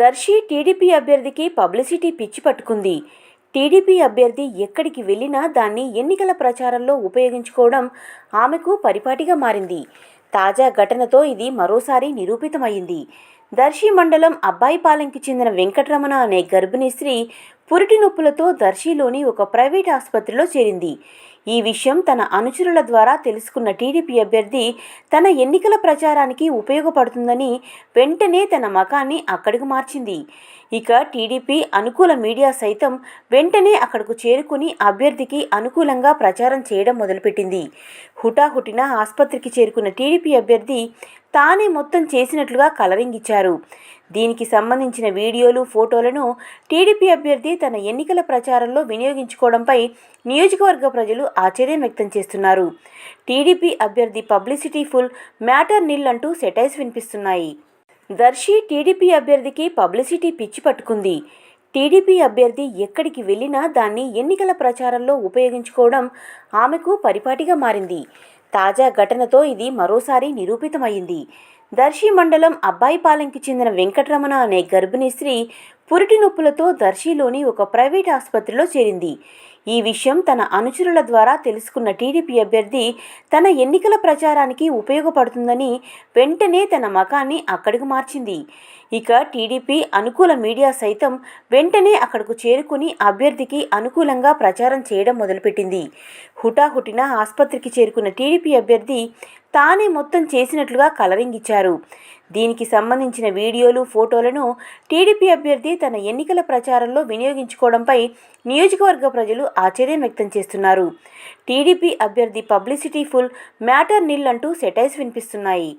Darsi TDP అభ్యర్థికి publicity పిచ్చి పట్టుకుంది. టీడీపీ అభ్యర్థి ఎక్కడికి వెళ్ళినా దాన్ని ఎన్నికల ప్రచారంలో ఉపయోగించుకోవడం ఆమెకు పరిపాటిగా మారింది. తాజా ఘటనతో ఇది మరోసారి నిరూపితమైంది. దర్శి మండలం అబ్బాయిపాలెంకి చెందిన వెంకటరమణ అనే గర్భిణీ స్త్రీ పురిటి నొప్పులతో దర్శిలోని ఒక ప్రైవేట్ ఆసుపత్రిలో చేరింది. ఈ విషయం తన అనుచరుల ద్వారా తెలుసుకున్న టీడీపీ అభ్యర్థి తన ఎన్నికల ప్రచారానికి ఉపయోగపడుతుందని వెంటనే తన మకాన్ని అక్కడికి మార్చింది. ఇక టీడీపీ అనుకూల మీడియా సైతం వెంటనే అక్కడకు చేరుకుని అభ్యర్థికి అనుకూలంగా ప్రచారం చేయడం మొదలుపెట్టింది. హుటాహుటిన ఆసుపత్రికి చేరుకున్న టీడీపీ అభ్యర్థి తానే మొత్తం చేసినట్లుగా కలరింగ్ ఇచ్చారు. దీనికి సంబంధించిన వీడియోలు ఫోటోలను టీడీపీ అభ్యర్థి తన ఎన్నికల ప్రచారంలో వినియోగించుకోవడంపై నియోజకవర్గ ప్రజలు ఆశ్చర్యం వ్యక్తం చేస్తున్నారు. టీడీపీ అభ్యర్థి పబ్లిసిటీ ఫుల్ మ్యాటర్ నిల్ అంటూ సెటైస్ వినిపిస్తున్నాయి. దర్శి టీడీపీ అభ్యర్థికి పబ్లిసిటీ పిచ్చి పట్టుకుంది. టీడీపీ అభ్యర్థి ఎక్కడికి వెళ్ళినా దాన్ని ఎన్నికల ప్రచారంలో ఉపయోగించుకోవడం ఆమెకు పరిపాటిగా మారింది. తాజా ఘటనతో ఇది మరోసారి నిరూపితమైంది. దర్శి మండలం అబ్బాయిపాలెంకి చెందిన వెంకటరమణ అనే గర్భిణీ స్త్రీ పురిటి నొప్పులతో దర్శిలోని ఒక ప్రైవేట్ ఆసుపత్రిలో చేరింది. ఈ విషయం తన అనుచరుల ద్వారా తెలుసుకున్న టీడీపీ అభ్యర్థి తన ఎన్నికల ప్రచారానికి ఉపయోగపడుతుందని వెంటనే తన మకాన్ని అక్కడికి మార్చింది. ఇక టీడీపీ అనుకూల మీడియా సైతం వెంటనే అక్కడకు చేరుకుని అభ్యర్థికి అనుకూలంగా ప్రచారం చేయడం మొదలుపెట్టింది. హుటాహుటిన ఆసుపత్రికి చేరుకున్న టీడీపీ అభ్యర్థి తానే మొత్తం చేసినట్లుగా కలరింగ్ ఇచ్చారు. దీనికి సంబంధించిన వీడియోలు ఫోటోలను టీడీపీ అభ్యర్థి తన ఎన్నికల ప్రచారంలో వినియోగించుకోవడంపై నియోజకవర్గ ప్రజలు ఆశ్చర్యం వ్యక్తం చేస్తున్నారు. టీడీపీ అభ్యర్థి పబ్లిసిటీ ఫుల్ మ్యాటర్ నిల్ అంటూ సెటైస్ వినిపిస్తున్నాయి.